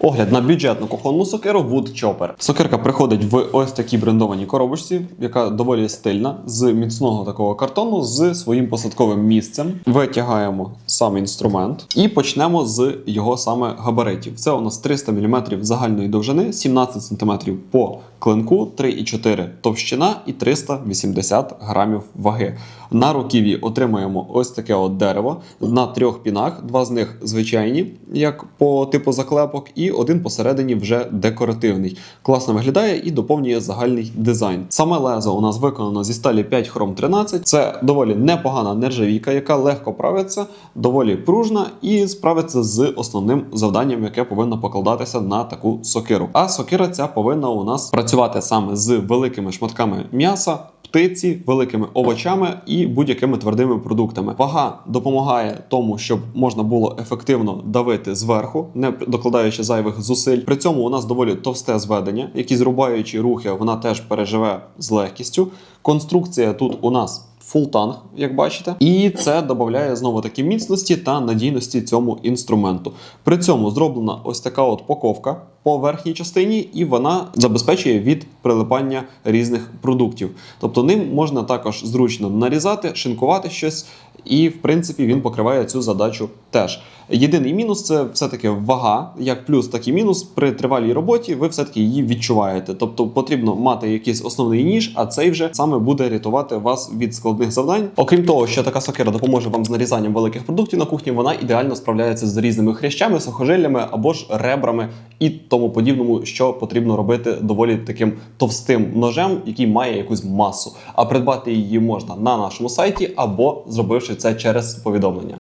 Огляд на бюджетну кухонну сокиру Wood Chopper. Сокирка приходить в ось такій брендованій коробочці, яка доволі стильна, з міцного такого картону з своїм посадковим місцем. Витягаємо сам інструмент і почнемо з його саме габаритів. Це у нас 300 мм загальної довжини, 17 см по клинку, 3,4 товщина і 380 грамів ваги. На руків'ї отримуємо ось таке от дерево на трьох пінах. Два з них звичайні, як по типу заклепок, і один посередині вже декоративний. Класно виглядає і доповнює загальний дизайн. Саме лезо у нас виконано зі сталі 5 хром 13. Це доволі непогана нержавійка, яка легко правиться, доволі пружна і справиться з основним завданням, яке повинно покладатися на таку сокиру. А сокира ця повинна у нас працювати саме з великими шматками м'яса. Птиці, великими овочами і будь-якими твердими продуктами. Вага допомагає тому, щоб можна було ефективно давити зверху, не докладаючи зайвих зусиль. При цьому у нас доволі товсте зведення, які зрубаючи рухи, вона теж переживе з легкістю. Конструкція тут у нас. Фултанг, як бачите, і це додає знову таки міцності та надійності цьому інструменту. При цьому зроблена ось така от поковка по верхній частині, і вона забезпечує від прилипання різних продуктів. Тобто ним можна також зручно нарізати, шинкувати щось, і в принципі він покриває цю задачу теж. Єдиний мінус це все-таки вага, як плюс, так і мінус. При тривалій роботі ви все-таки її відчуваєте. Тобто потрібно мати якийсь основний ніж, а цей вже саме буде рятувати вас від складних завдань. Окрім того, що така сокира допоможе вам з нарізанням великих продуктів на кухні, вона ідеально справляється з різними хрящами, сухожиллями або ж ребрами і тому подібному, що потрібно робити доволі таким товстим ножем, який має якусь масу. А придбати її можна на нашому сайті або зробивши це через повідомлення.